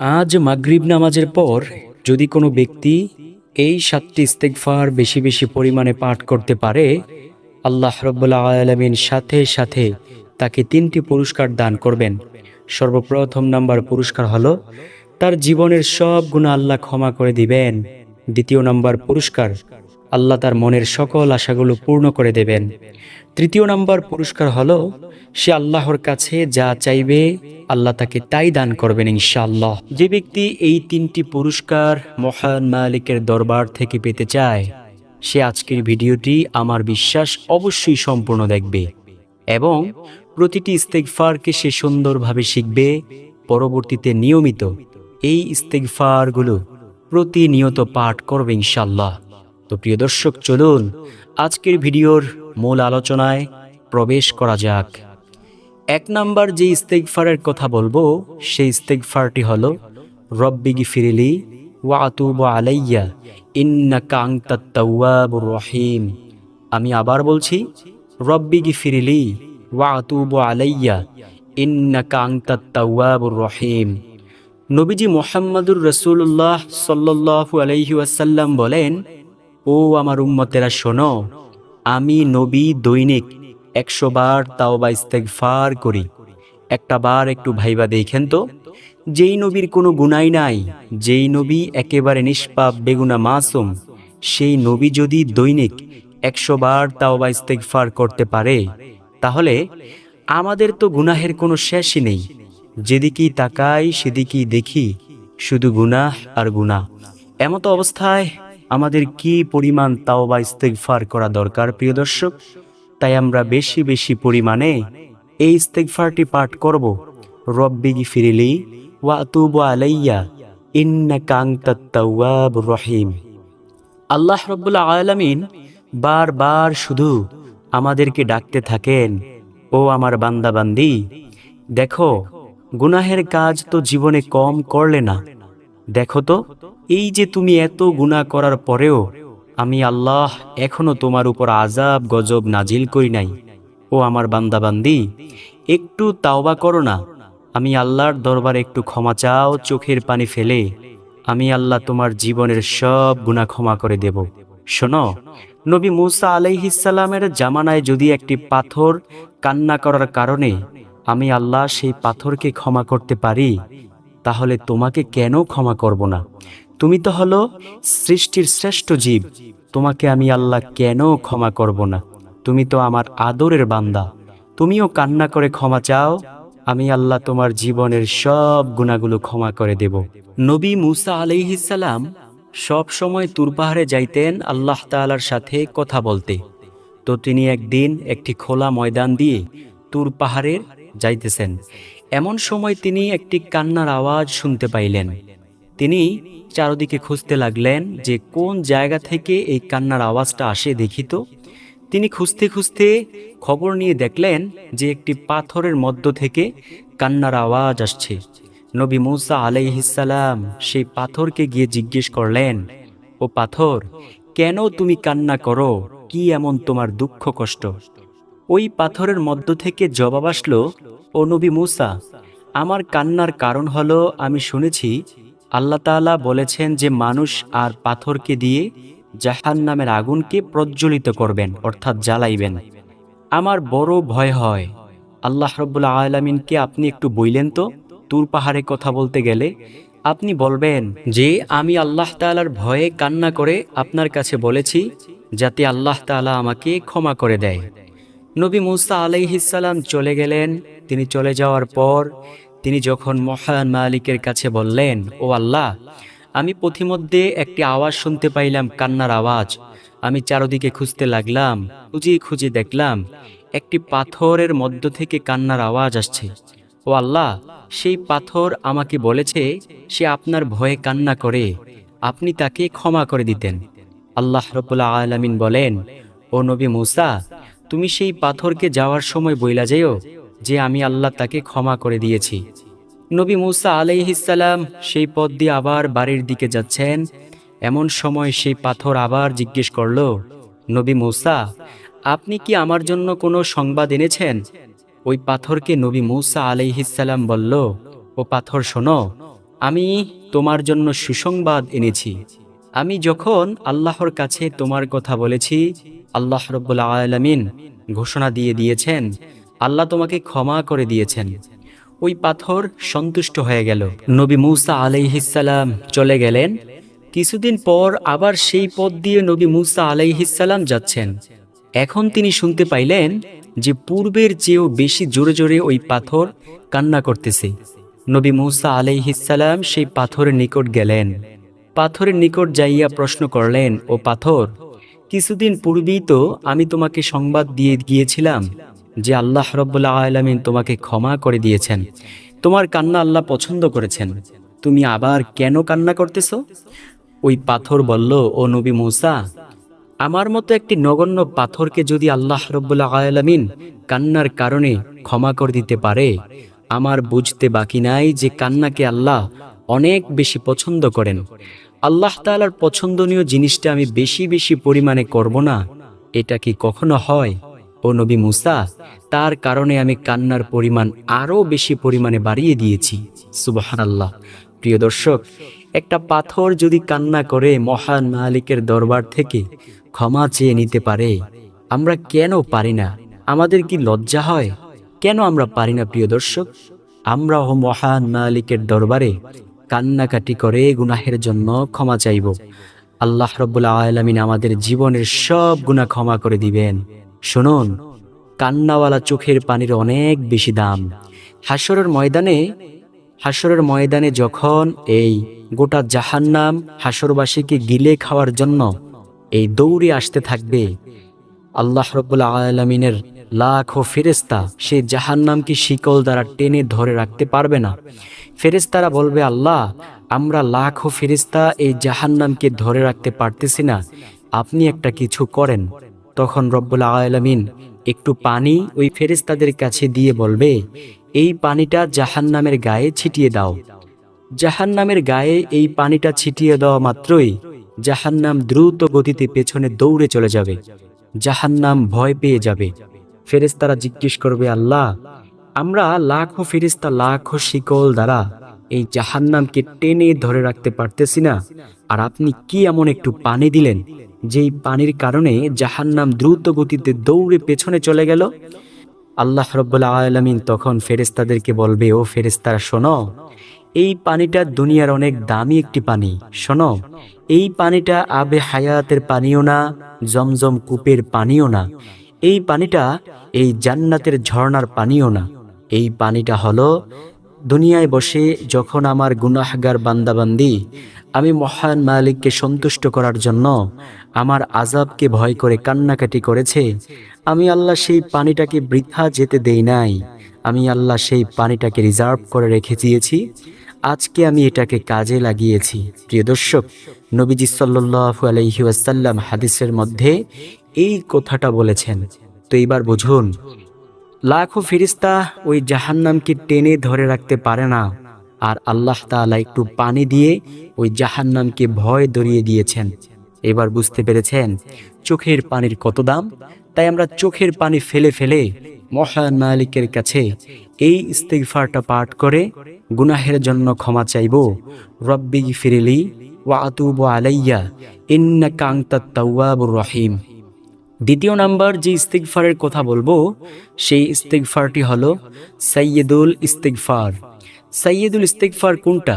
আজ মাগরিব নামাজের পর যদি কোনো ব্যক্তি এই সাতটি ইস্তেগফার বেশি বেশি পরিমাণে পাঠ করতে পারে, আল্লাহ রব্বুল্লা আলমিন সাথে সাথে তাকে তিনটি পুরস্কার দান করবেন। সর্বপ্রথম নাম্বার পুরস্কার হলো, তার জীবনের সব গুণা আল্লাহ ক্ষমা করে দিবেন। দ্বিতীয় নাম্বার পুরস্কার, আল্লাহ তার মনের সকল আশাগুলো পূর্ণ করে দেবেন। তৃতীয় নাম্বার পুরস্কার হলো, সে আল্লাহর কাছে যা চাইবে, আল্লাহ তাকে তাই দান করবেন ইনশাআল্লাহ। যে ব্যক্তি এই তিনটি পুরস্কার মহান মালিকের দরবার থেকে পেতে চায়, সে আজকের ভিডিওটি আমার বিশ্বাস অবশ্যই সম্পূর্ণ দেখবে এবং প্রতিটি ইস্তেগফারকে সে সুন্দরভাবে শিখবে। পরবর্তীতে নিয়মিত এই ইস্তেগফারগুলো প্রতিনিয়ত পাঠ করবে ইনশাল্লাহ তো প্রিয় দর্শক, চলুন আজকের ভিডিওর মূল আলোচনায় প্রবেশ করা যাক। এক নাম্বার যে ইস্তেগফারের কথা বলব, সেই ইস্তেগফারটি হলো রব্বিগি ফিরিলি ওয়া আতুব আলাইয়া আনতাত তাওয়াবুর রহিম। আমি আবার বলছি রব্বিগি ফিরিলি ওয়া আতুব আলাইয়া আনতাত তাওয়াবুর রহিম। নবীজি মোহাম্মদুর রসুল্লাহ সাল্লাল্লাহু আলাইহি ওয়াসাল্লাম বলেন, ও আমার উম্মতেরা শোনো আমি নবী দৈনিক একশো বার তাও বা ইস্তেগফার করি। একটা বার একটু ভাইবা দেখেন তো। যেই নবীর কোনো গুনাই নাই, যেই নবী একেবারে নিষ্পাপ, বেগুনা মাসুম, সেই নবী যদি দৈনিক একশো বার তাও বা ইস্তেগফার করতে পারে, তাহলে আমাদের তো গুনাহের কোনো শেষই নেই। যেদিকেই তাকাই, সেদিকেই দেখি শুধু গুনাহ আর গুনাহ। এমতো অবস্থায় আমাদের কি পরিমাণ তাও বা ইস্তেগফার করা দরকার, প্রিয় দর্শক? তাই আমরা বেশি বেশি পরিমাণে এই ইস্তেগফারটি পাঠ করব। রব্বিগি ফিরিলি ওয়া আতুবু আলাইয়া, ইন্নাকা আনতাত তাওয়াবুর রহিম। আল্লাহ রব্বুল আলামিন বারবার শুধু আমাদেরকে ডাকতে থাকেন, ও আমার বান্দা বান্দি দেখো, গুনাহের কাজ তো জীবনে কম করলে না। দেখো তো এই যে তুমি এত গুনাহ করার পরেও আমি আল্লাহ এখনও তোমার উপর আজাব গজব নাজিল করি নাই। ও আমার বান্দাবান্দি, একটু তাওবা করো না। আমি আল্লাহর দরবারে একটু ক্ষমা চাও, চোখের পানি ফেলে। আমি আল্লাহ তোমার জীবনের সব গুণা ক্ষমা করে দেব। শোনো, নবী মুসা আলাইহিসাল্লামের জামানায় যদি একটি পাথর কান্না করার কারণে আমি আল্লাহ সেই পাথরকে ক্ষমা করতে পারি, তাহলে তোমাকে কেন ক্ষমা করব না? তুমি তো হলো সৃষ্টির শ্রেষ্ঠ জীব। তোমাকে আমি আল্লাহ কেন ক্ষমা করব না? তুমি তো আমার আদরের বান্দা। তুমিও কান্না করে ক্ষমা চাও। আমি আল্লাহ তোমার জীবনের সব গুণাগুলো ক্ষমা করে দেব। নবী মুসা আলাইহিসাল্লাম সব সময় তুর পাহাড়ে যাইতেন আল্লাহ তাআলার সাথে কথা বলতে। তো তিনি একদিন একটি খোলা ময়দান দিয়ে তুর পাহাড়ের যাইতেছেন। এমন সময় তিনি একটি কান্নার আওয়াজ শুনতে পাইলেন। তিনি চারদিকে খুঁজতে লাগলেন যে কোন জায়গা থেকে এই কান্নার আওয়াজটা আসে দেখিত তিনি খুঁজতে খুঁজতে খবর নিয়ে দেখলেন যে একটি পাথরের মধ্য থেকে কান্নার আওয়াজ আসছে। নবী মুসা আলাইহিসাল্লাম সেই পাথরকে গিয়ে জিজ্ঞেস করলেন, ও পাথর, কেন তুমি কান্না করো? কি এমন তোমার দুঃখ কষ্ট? ওই পাথরের মধ্য থেকে জবাব আসলো, ও নবী মুসা, আমার কান্নার কারণ হলো আমি শুনেছি আল্লাহ তাআলা বলেছেন যে মানুষ আর পাথরকে দিয়ে জাহান নামের আগুনকে প্রজ্বলিত করবেন, অর্থাৎ জ্বালাইবেন। আমার বড় ভয় হয়। আল্লাহ রব্বুল্লা আলমিনকে আপনি একটু বইলেন তো? তুর পাহাড়ে কথা বলতে গেলে আপনি বলবেন যে, আমি আল্লাহ তাআলার ভয়ে কান্না করে আপনার কাছে বলেছি যাতে আল্লাহ তাআলা আমাকে ক্ষমা করে দেয়। নবী মুসা আলাইহিসাল্লাম চলে গেলেন। তিনি চলে যাওয়ার পর তিনি যখন মহান মালিকের কাছে বললেন, ও আল্লাহ, আমি পথিমধ্যে একটি আওয়াজ শুনতে পাইলাম, কান্নার আওয়াজ। আমি চারদিকে খুঁজতে লাগলাম, খুঁজে খুঁজে দেখলাম, একটি পাথরের মধ্য থেকে কান্নার আওয়াজ আসছে। ও আল্লাহ, সেই পাথর আমাকে বলেছে, সে আপনার ভয়ে কান্না করে, আপনি তাকে ক্ষমা করে দিতেন। আল্লাহ রবুল্লা আলমিন বলেন, ও নবী মুসা, তুমি সেই পাথরকে যাওয়ার সময় বইলা যেও যে আমি আল্লাহ তাকে ক্ষমা করে দিয়েছি। নবী মুসা আলাইহিসাল্লাম সেই পথ দিয়ে আবার বাড়ির দিকে যাচ্ছেন। এমন সময় সেই পাথর আবার জিজ্ঞেস করল, নবী মুসা, আপনি কি আমার জন্য কোনো সংবাদ এনেছেন? ওই পাথরকে নবী মুসা আলাইহিসাল্লাম বলল, ও পাথর, শোনো, আমি তোমার জন্য সুসংবাদ এনেছি। আমি যখন আল্লাহর কাছে তোমার কথা বলেছি, আল্লাহ রব্বুল আলমিন ঘোষণা দিয়ে দিয়েছেন আল্লাহ তোমাকে ক্ষমা করে দিয়েছেন। ওই পাথর সন্তুষ্ট হয়ে গেল। নবী মুসা আলাইহিসাল্লাম চলে গেলেন। কিছুদিন পর আবার সেই পথ দিয়ে নবী মুসা আলাইহিসাল্লাম যাচ্ছেন। এখন তিনি শুনতে পাইলেন যে পূর্বের চেয়েও বেশি জোরে জোরে ওই পাথর কান্না করতেছে। নবী মুসা আলাইহিসাল্লাম সেই পাথরের নিকট গেলেন। পাথরের নিকট যাইয়া প্রশ্ন করলেন, ও পাথর, কিছুদিন পূর্বেই তো আমি তোমাকে সংবাদ দিয়ে গিয়েছিলাম। যে আল্লাহ রব্বুল্লা আলমিন তোমাকে ক্ষমা করে দিয়েছেন। তোমার কান্না আল্লাহ পছন্দ করেছেন। তুমি আবার কেন কান্না করতেছ? ওই পাথর বলল, ও নবী মৌসা, আমার মতো একটি নগণ্য পাথরকে যদি আল্লাহ রব্বুল্লা আলমিন কান্নার কারণে ক্ষমা করে দিতে পারে, আমার বুঝতে বাকি নাই যে কান্নাকে আল্লাহ অনেক বেশি পছন্দ করেন। আল্লাহ তালার পছন্দনীয় জিনিসটা আমি বেশি বেশি পরিমাণে করব না। এটা কি কখনো হয়? ও নবী মুসা, তার কারণে আমি কান্নার পরিমাণ আরও বেশি পরিমাণে বাড়িয়ে দিয়েছি। সুবাহান আল্লাহ প্রিয় দর্শক, একটা পাথর যদি কান্না করে মহান মালিকের দরবার থেকে ক্ষমা চেয়ে নিতে পারে, আমরা কেন পারি না? আমাদের কি লজ্জা হয়? কেন আমরা পারি না, প্রিয় দর্শক? আমরাও মহান মালিকের দরবারে কান্নাকাটি করে গুনাহের জন্য ক্ষমা চাইব। আল্লাহ রব্বুল আলমিন আমাদের জীবনের সব গুণা ক্ষমা করে দিবেন। শুনুন, কান্নাওয়ালা চোখের পানির অনেক বেশি দাম। হাসরের ময়দানে হাসরের ময়দানে যখন এই গোটা জাহান্নাম হাসরবাসীকে গিলে খাওয়ার জন্য এই দৌড়ে আসতে থাকবে, আল্লাহ রব্বুল্লা আলমিনের লাখ ও ফেরেস্তা সেই জাহান্নামকে শিকল দ্বারা টেনে ধরে রাখতে পারবে না। ফেরেস্তারা বলবে, আল্লাহ, আমরা লাখ ও ফেরিস্তা এই জাহান্নামকে ধরে রাখতে পারতেছি না। আপনি একটা কিছু করেন। তখন রব্বুল আলমিন একটু পানি ওই ফেরেস্তাদের কাছে দিয়ে বলবে, এই পানিটা জাহান্নামের গায়ে ছিটিয়ে দাও। জাহান্নামের গায়ে এই পানিটা ছিটিয়ে দেওয়া মাত্রই জাহান্নাম দ্রুত গতিতে পেছনে দৌড়ে চলে যাবে। জাহান্নাম ভয় পেয়ে যাবে। ফেরেস্তারা জিজ্ঞেস করবে, আল্লাহ, আমরা লাখো ফেরিস্তা লাখো শিকল দ্বারা এই জাহান্নামকে টেনে ধরে রাখতে পারতেছি না, আর আপনি কি এমন একটু পানি দিলেন? যেই পানির কারণে জাহান্নাম দ্রুত গতিতে দৌড়ে পেছনে চলে গেল, আল্লাহ রব্বুল্লা আলমিন তখন ফেরেস্তাদেরকে বলবে, ও ফেরেস্তারা শোনো, এই পানিটা দুনিয়ার অনেক দামি একটি পানি। শোনো, এই পানিটা আবে হায়াতের পানিও না, জমজম কূপের পানিও না। এই পানিটা এই জান্নাতের ঝর্ণার পানিও না। এই পানিটা হলো দুনিয়ায় বসে যখন আমার গুনাহগার বান্দাবান্দি, আমি মহান মালিককে সন্তুষ্ট করার জন্য আমার আজাবকে ভয় করে কান্নাকাটি করেছে, আমি আল্লাহ সেই পানিটাকে বৃথা যেতে দেই নাই, আমি আল্লাহ সেই পানিটাকে রিজার্ভ করে রেখে দিয়েছি, আজকে আমি এটাকে কাজে লাগিয়েছি। প্রিয় দর্শক, নবীজি সাল্লু আলহি আসাল্লাম হাদিসের মধ্যে এই কথাটা বলেছেন। তো এইবার বুঝুন লাখো ফিরিস্তা ওই জাহান্নামকে টেনে ধরে রাখতে পারে না। আর আল্লাহ তালা একটু পানি দিয়ে ওই জাহান্নামকে ভয় দরিয়ে দিয়েছেন। এবার বুঝতে পেরেছেন চোখের পানির কত দাম? তাই আমরা চোখের পানি ফেলে ফেলে মহান মালিকের কাছে এই ইস্তেগফারটা পাঠ করে গুনাহের জন্য ক্ষমা চাইব। রব্বি ফিরিলি ওয়া আতুবু আলাইয়া, ইন্নাকা কাংতা তাওয়াবুর রহিম। দ্বিতীয় নাম্বার যে ইস্তিগফারের কথা বলব, সেই ইস্তিগফারটি হলো সৈয়দুল ইস্তিকফার সাইয়্যিদুল ইস্তিগফার কোনটা?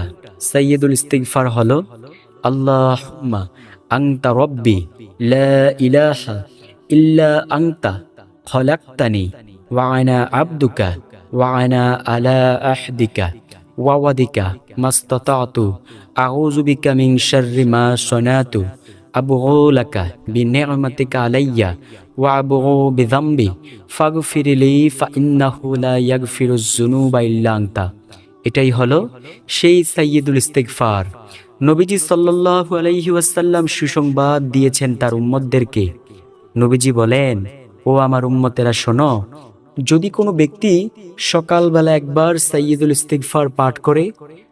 সাইয়্যিদুল ইস্তিকফার হলো, আল্লাহুম্মা আনতা রব্বি ইলাহা ইল্লা আনতা খলাকতানি ওয়া আনা আবদুকা ওয়া আনা আলা আহদিকা ওয়া ওয়াদিকা মাস্তাতাতু। আউযু বিকা মিন শাররি মা সনাতু। أبغو لك بنعمتك علي وأبغو بذنبي فاغفر لي فإنه لا يغفر الذنوب إلا أنت এটাই হলো সেই সাইয়্যিদুল ইস্তেগফার নবীজি সাল্লাল্লাহু আলাইহি ওয়াসাল্লাম সুসংবাদ দিয়েছেন তার উম্মতদেরকে নবীজি বলেন ও আমার উম্মতেরা শোনো যদি কোনো ব্যক্তি সকালবেলা একবার সাইয়্যিদুল ইস্তেগফার পাঠ করে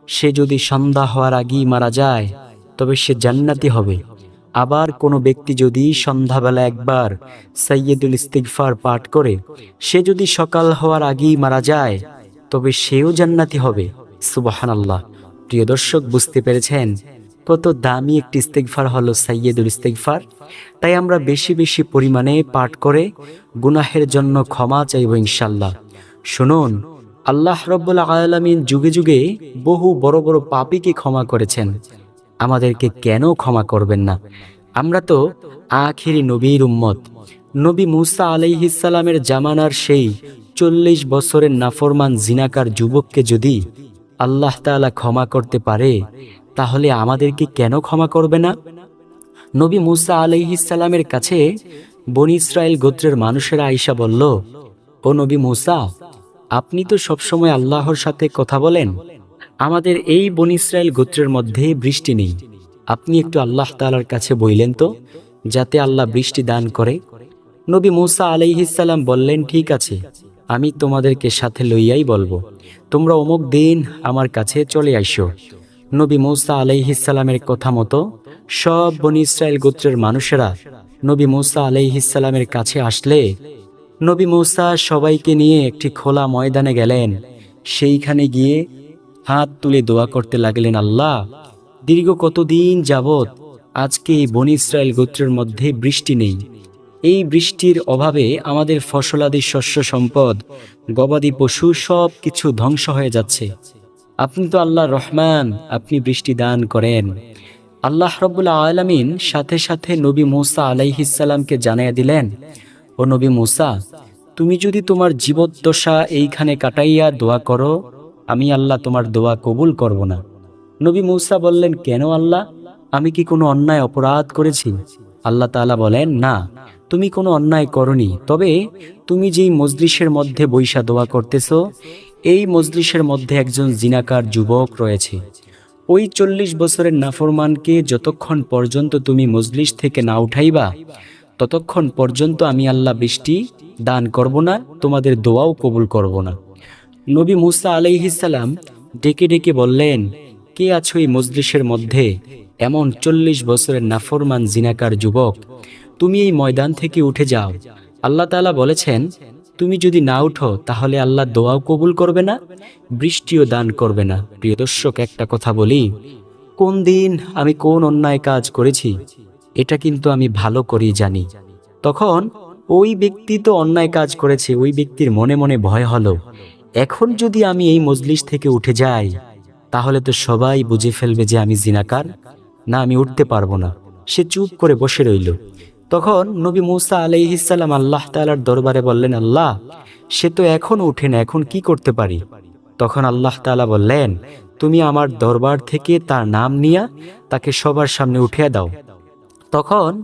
সে যদি সন্ধ্যা হওয়ার আগেই মারা যায় তবে সে জান্নাতি হবে আবার কোনো ব্যক্তি যদি সন্ধ্যাবেলা একবার সৈয়দুল ইস্তিগফার পাঠ করে, সে যদি সকাল হওয়ার আগেই মারা যায়, তবে সেও জান্নাতি হবে। সুবাহান আল্লাহ প্রিয় দর্শক, বুঝতে পেরেছেন কত দামি একটি ইস্তেকফার হলো সাইয়েদুল ইস্তেকফার তাই আমরা বেশি বেশি পরিমাণে পাঠ করে গুনাহের জন্য ক্ষমা চাইব ইনশাল্লাহ শুনুন, আল্লাহ রব্বুল আলমিন যুগে যুগে বহু বড় বড় পাপীকে ক্ষমা করেছেন। আমাদেরকে কেন ক্ষমা করবেন না? আমরা তো আখিরি নবীর উম্মত। নবী মুসা আলাইহিসালামের জামানার সেই চল্লিশ বছরের নাফরমান জিনাকার যুবককে যদি আল্লাহ তাআলা ক্ষমা করতে পারে, তাহলে আমাদেরকে কেন ক্ষমা করবে না? নবী মুসা আলাইহিসালামের কাছে বনি ইসরায়েল গোত্রের মানুষেরা আইসা বলল, ও নবী মুসা, আপনি তো সবসময় আল্লাহর সাথে কথা বলেন। আমাদের এই বনি ইসরায়েল গোত্রের মধ্যে বৃষ্টি নেই। আপনি একটু আল্লাহ তালার কাছে বইলেন তো, যাতে আল্লাহ বৃষ্টি দান করে। নবী মুসা আলাইহিসাল্লাম বললেন, ঠিক আছে, আমি তোমাদেরকে সাথে লইয়াই বলব। তোমরা অমুক দিন আমার কাছে চলে আইসো। নবী মৌসা আলাইহিসাল্লামের কথা মতো সব বনি ইসরায়েল গোত্রের মানুষেরা নবী মৌসা আলাইহিসাল্লামের কাছে আসলে, নবী মৌসা সবাইকে নিয়ে একটি খোলা ময়দানে গেলেন। সেইখানে গিয়ে হাত তুলে দোয়া করতে লাগলেন আল্লাহ, দীর্ঘ কতদিন যাবৎ আজকে এই বনি ইসরায়েল গোত্রের মধ্যে বৃষ্টি নেই। এই বৃষ্টির অভাবে আমাদের ফসলাদি শস্য সম্পদ, গবাদি পশু সব কিছু ধ্বংস হয়ে যাচ্ছে। আপনি তো আল্লাহ রহমান, আপনি বৃষ্টি দান করেন। আল্লাহ রব্বুল আলমিন সাথে সাথে নবী মুসা আলাইহিসাল্লামকে জানিয়ে দিলেন, ও নবী মুসা, তুমি যদি তোমার জীবদ্দশা এইখানে কাটাইয়া দোয়া করো আমি আল্লাহ তোমার দোয়া কবুল করব না। নবী মৌসা বললেন, কেন আল্লাহ? আমি কি কোনো অন্যায় অপরাধ করেছি? আল্লাহ তাআলা বলেন, না, তুমি কোনো অন্যায় করনি। তবে তুমি যেই মজলিসের মধ্যে বৈশা দোয়া করতেছ, এই মজলিসের মধ্যে একজন জিনাকার যুবক রয়েছে। ওই চল্লিশ বছরের নাফরমানকে যতক্ষণ পর্যন্ত তুমি মজলিস থেকে না উঠাইবা, ততক্ষণ পর্যন্ত আমি আল্লাহ বৃষ্টি দান করব না, তোমাদের দোয়াও কবুল করব না। নবী মুসা আলাইহিসাল্লাম ডেকে ডেকে বললেন, কে আছো এই মজলিসের মধ্যে? এমন চল্লিশ বছরের নাফরমান জিনাকার যুবক। তুমি এই ময়দান থেকে উঠে যাও। আল্লাহ তাআলা বলেছেন, তুমি যদি না উঠো, তাহলে আল্লাহ দোয়াও কবুল করবে না, বৃষ্টিও দান করবে না। প্রিয় দর্শক, একটা কথা বলি, কোন দিন আমি কোন অন্যায় কাজ করেছি, এটা কিন্তু আমি ভালো করেই জানি। তখন ওই ব্যক্তি তো অন্যায় কাজ করেছে, ওই ব্যক্তির মনে মনে ভয় হলো। এখন যদি আমি এই মজলিস থেকে উঠে যাই, তাহলে তো সবাই বুঝে ফেলবে যে আমি জিনাকার। না, আমি উঠতে পারব না। সে চুপ করে বসে রইল। তখন নবী মুসা আলাইহিসাল্লাম আল্লাহ তালার দরবারে বললেন, আল্লাহ, সে তো এখন উঠে না, এখন কি করতে পারি? তখন আল্লাহ তাআলা বললেন, তুমি আমার দরবার থেকে তার নাম নিয়া তাকে সবার সামনে উঠিয়ে দাও। তখন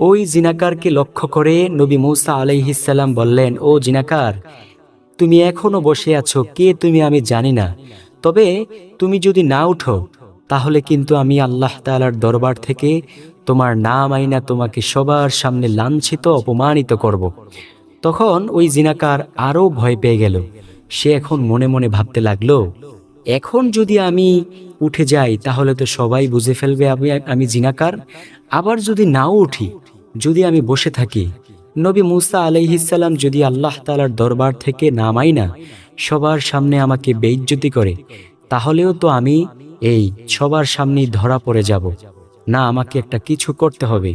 ওই জিনাকারকে লক্ষ্য করে নবী মুসা আলাইহিসাল্লাম বললেন, ও জিনাকার তুমি এখনও বসে আছো, কে তুমি আমি জানি না। তবে তুমি যদি না উঠো, তাহলে কিন্তু আমি আল্লাহ তাআলার দরবার থেকে তোমার নাম আইনা তোমাকে সবার সামনে লাঞ্ছিত, অপমানিত করব। তখন ওই জিনাকার আরও ভয় পেয়ে গেল। সে এখন মনে মনে ভাবতে লাগল, এখন যদি আমি উঠে যাই, তাহলে তো সবাই বুঝে ফেলবে আমি আমি জিনাকার। আবার যদি নাও উঠি, যদি আমি বসে থাকি নবী মুসা আলাইহিসাল্লাম যদি আল্লাহ তালার দরবার থেকে নামাই না, সবার সামনে আমাকে বেইজ্জতি করে, তাহলেও তো আমি এই সবার সামনেই ধরা পড়ে যাব। না, আমাকে একটা কিছু করতে হবে।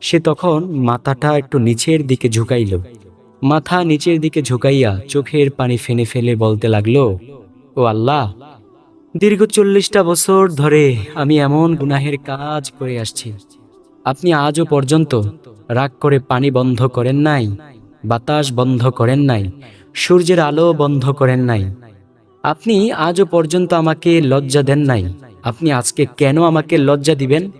সে তখন মাথাটা একটু নিচের দিকে ঝুঁকাইল। মাথা নিচের দিকে ঝুঁকাইয়া চোখের পানি ফেনে ফেলে বলতে লাগল, ও আল্লাহ, দীর্ঘ চল্লিশটা বছর ধরে আমি এমন গুনাহের কাজ করে আসছি। আপনি আজও পর্যন্ত রাগ করে পানি বন্ধ করেন নাই, বাতাস বন্ধ করেন নাই, সূর্যের আলো বন্ধ করেন নাই। আপনি আজও পর্যন্ত আমাকে লজ্জা দেন নাই। আপনি আজকে কেন আমাকে লজ্জা দিবেন?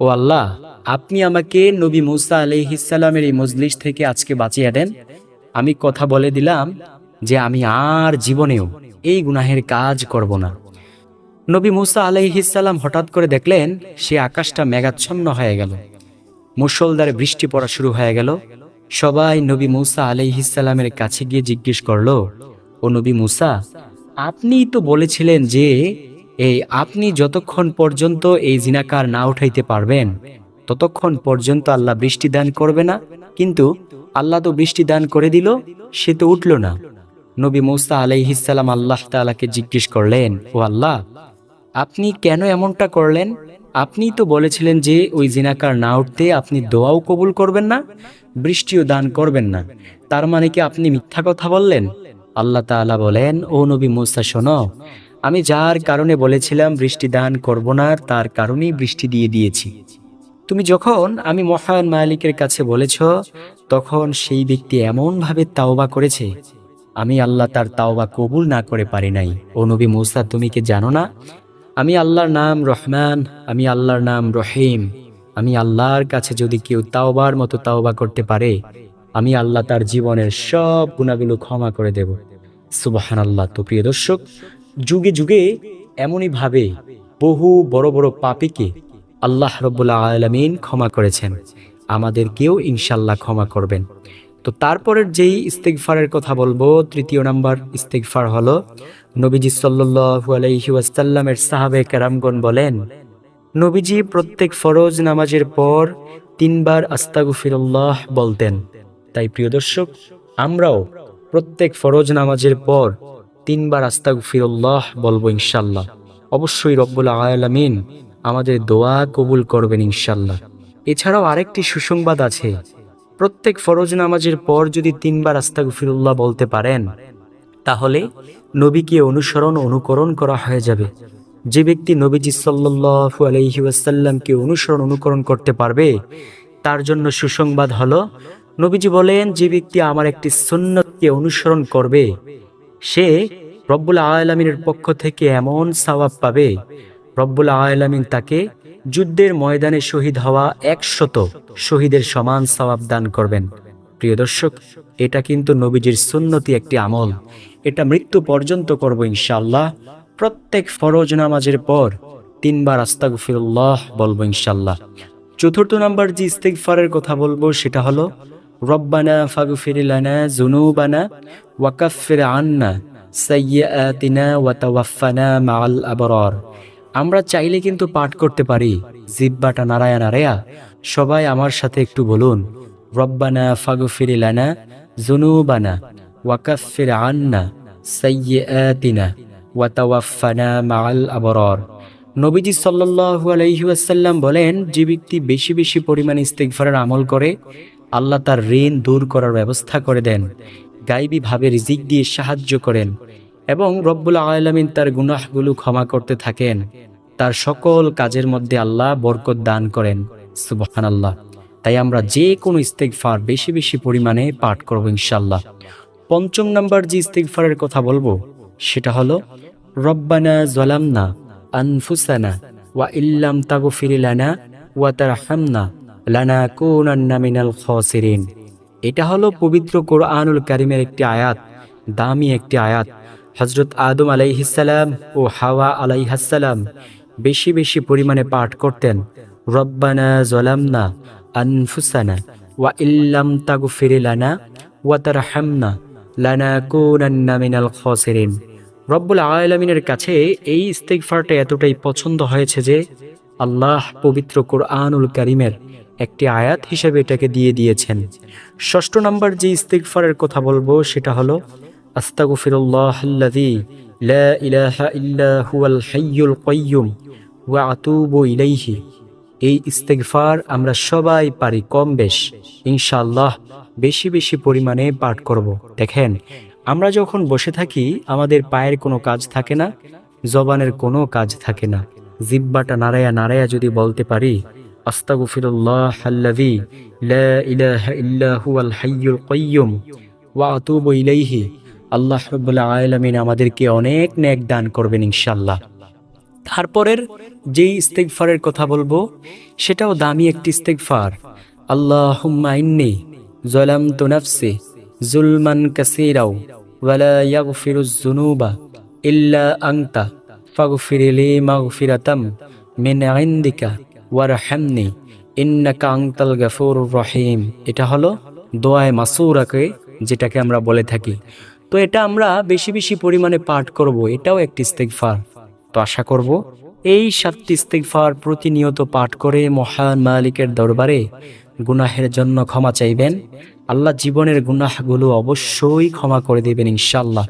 ও আল্লাহ, আপনি আমাকে নবী মুসা আলহিসাল্লামের এই মজলিস থেকে আজকে বাঁচিয়ে দেন। আমি কথা বলে দিলাম যে আমি আর জীবনেও এই গুনাহের কাজ করব না। নবী মুসা আলাইহিসাল্লাম হঠাৎ করে দেখলেন, সে আকাশটা মেঘাচ্ছন্ন হয়ে গেল। মুসলধারে বৃষ্টি পড়া শুরু হয়ে গেল। সবাই নবী মুসা আলাইহিসাল্লামের কাছে গিয়ে জিজ্ঞেস করল, ও নবী মুসা, আপনিই তো বলেছিলেন যে, এই আপনি যতক্ষণ পর্যন্ত এই জিনাকার না উঠাইতে পারবেন, ততক্ষণ পর্যন্ত আল্লাহ বৃষ্টি দান করবে না। কিন্তু আল্লাহ তো বৃষ্টি দান করে দিল, সে তো উঠল না। নবী মুসা আলাইহিসাল্লাম আল্লাহ তাআলাকে জিজ্ঞেস করলেন, ও আল্লাহ, আপনি কেন এমনটা করলেন? আপনি তো বলেছিলেন যে ওই জিনাকার না উঠতে আপনি দোয়াও কবুল করবেন না, বৃষ্টিও দান করবেন না। তার মানে কি আপনি মিথ্যা কথা বললেন? আল্লাহ তাআলা বলেন, ও নবী মুসা, শোনো, আমি যার কারণে বলেছিলাম বৃষ্টি দান করব না তার কারণেই বৃষ্টি দিয়ে দিয়েছি। তুমি যখন আমি মহান মালিকের কাছে বলেছ, তখন সেই ব্যক্তি এমনভাবে তাওবা করেছে, আমি আল্লাহ তার তাওবা কবুল না করে পারি নাই। ও নবী মুসা, তুমি কি জানো না আমি আল্লাহর নাম রহমান, আমি আল্লাহর নাম রহিম। আমি আল্লাহর কাছে যদি কেউ তাওবার মতো তাওবা করতে পারে, আমি আল্লাহ তার জীবনের সব গুণাগুলো ক্ষমা করে দেব। সুবাহান আল্লাহ তো প্রিয় দর্শক, যুগে যুগে এমনই ভাবে বহু বড় বড় পাপীকে আল্লাহ রব্বুল্লাহ আলমিন ক্ষমা করেছেন। আমাদেরকেও ইনশাল্লাহ ক্ষমা করবেন। তো তারপরের যেই ইস্তেকফারের কথা বলব, তৃতীয় নাম্বার ইস্তেকফার হলো, নবীজি সাল্লু আলাইহি ওয়াসাল্লামের সাহাবে কেরামগণ বলেন, নবীজি প্রত্যেক ফরজ নামাজের পর তিনবার আস্তাগুফিরুল্লাহ বলতেন। তাই প্রিয় দর্শক, আমরাও প্রত্যেক ফরজ নামাজের পর তিনবার আস্তাগুফিরুল্লাহ বলব ইনশাল্লাহ অবশ্যই রব্বুল আলামিন আমাদের দোয়া কবুল করবেন ইনশাল্লাহ এছাড়াও আরেকটি সুসংবাদ আছে প্রত্যেক ফরজ নামাজের পর যদি তিনবার আস্তাগফিরুল্লাহ বলতে পারেন, তাহলে নবীকে অনুসরণ অনুকরণ করা হয়ে যাবে। যে ব্যক্তি নবীজি সাল্লু আলহি ওয়াসাল্লামকে অনুসরণ অনুকরণ করতে পারবে, তার জন্য সুসংবাদ হলো, নবীজি বলেন, যে ব্যক্তি আমার একটি সুন্নতকে অনুসরণ করবে, সে রব্বুল আলমিনের পক্ষ থেকে এমন সওয়াব পাবে, রব্বুল আলমিন তাকে যুদ্ধের ময়দানে শহীদ হওয়া একশত শহীদের সমান সওয়াব দান করবেন। প্রিয় দর্শক, এটা কিন্তু নবীজির সুন্নতি একটি আমল। এটা মৃত্যু পর্যন্ত করব ইনশাল্লাহ প্রত্যেক ফরজ নামাজের পর তিনবার আস্তাগফিরুল্লাহ বলব ইনশাল্লাহ চতুর্থ নাম্বার যে ইস্তেগফারের কথা বলব সেটা হলো, রব্বানা ফাগফির লানা জুনুবানা ওয়াকাফির আন্না সাইয়্যাতিনা ওয়া তাওয়াফানা মাআল আবরার। আমরা চাইলে কিন্তু পাঠ করতে পারি। জিব্বাটা নারায়া নারায়া, সবাই আমার সাথে একটু বলুন, রব্বানা ফাগফির লানা জুনুবানা ওয়াকাফির আন্না সাইয়্যাতিনা ওয়া তাওয়াফানা মাআল আবরার। নবীজি সাল্লাল্লাহু আলাইহি ওয়াসাল্লাম বলেন, যে ব্যক্তি বেশি বেশি পরিমাণে ইস্তেগফারের আমল করে, আল্লাহ তার ঋণ দূর করার ব্যবস্থা করে দেন। গাইবী ভাবে রিজিক দিয়ে সাহায্য করেন। এবং রব্বুল আলমিন তার গুনাহগুলো ক্ষমা করতে থাকেন। তার সকল কাজের মধ্যে আল্লাহ বরকত দান করেন। সুবহান আল্লাহ তাই আমরা যে কোনো ইস্তেকফার বেশি বেশি পরিমাণে পাঠ করব ইনশাল্লাহ পঞ্চম নাম্বার যে ইস্তেকফারের কথা বলব, সেটা হলো, রব্বানা জলামনা আনফুসানা ওয়া ইল্লাম তাগফির লানা ওয়া তারহামনা লানা কুনান্না মিনাল খাসিরিন। এটা হলো পবিত্র কোরআনুল কারিমের একটি আয়াত, দামি একটি আয়াত। হজরত আদম আলাইহিসাল্লাম ও হাওয়া আলাইহাসাল্লাম বেশি বেশি পরিমাণে পাঠ করতেন, রব্বানা জলামনা আনফুসানা ওয়া ইল্লাম তাগফির লানা ওয়া তারহামনা লানা কুনান্না মিনাল খাসিরিন। রব্বুল আলামিনের কাছে এই ইস্তেগফারটা এতটাই পছন্দ হয়েছে যে আল্লাহ পবিত্র কোরআনুল কারিমের একটি আয়াত হিসেবে এটাকে দিয়ে দিয়েছেন। ষষ্ঠ নম্বর যে ইস্তেগফারের কথা বলব সেটা হলো আস্তাগফিরুল্লাহ আল্লাযী লা ইলাহা ইল্লা হুয়াল হাইয়ুল কাইয়্যুম ওয়া আতুবু ইলাইহি। এই ইস্তেগফার আমরা সবাই পারি কম বেশ। ইনশাআল্লাহ বেশি বেশি পরিমাণে পাঠ করব। দেখেন, আমরা যখন বসে থাকি, আমাদের পায়ের কোনো কাজ থাকে না, জবানের কোনো কাজ থাকে না। জিব্বাটা নারায়া নারায়া যদি বলতে পারি, আস্তাগফিরুল্লাহ আল্লাযী লা ইলাহা ইল্লা হুয়াল হাইয়ুল কাইয়্যুম ওয়া আতুবু ইলাইহি। আল্লাহ রাব্বুল আলামিন আমাদেরকে অনেক নেক দান করবেন ইনশাল্লাহ তারপরের যেই ইস্তেগফারের কথা বলব, সেটাও দামি একটি ইস্তেগফার। আল্লাহুম্মা ইন্নী যালামতু নাফসি জুলমান কাসীরাও ওয়ালা ইয়াগফিরুজ যুনুবা ইল্লা আনতা ফাগফির লি মাগফিরাতাম মিন ইনদিকা ওয়ারহামনি ইন্নাকা আনতাল গাফুরুর রহিম। এটা হলো দোয়ায়ে মাসুরাকে যেটাকে আমরা বলে থাকি। তো এটা আমরা বেশি বেশি পরিমাণে পাঠ করব, এটাও একটি ইস্তেকফার তো আশা করব, এই সাতটি ইস্তেকফার প্রতিনিয়ত পাঠ করে মহান মালিকের দরবারে গুনাহের জন্য ক্ষমা চাইবেন। আল্লাহ জীবনের গুনাহগুলো অবশ্যই ক্ষমা করে দেবেন ইনশাল্লাহ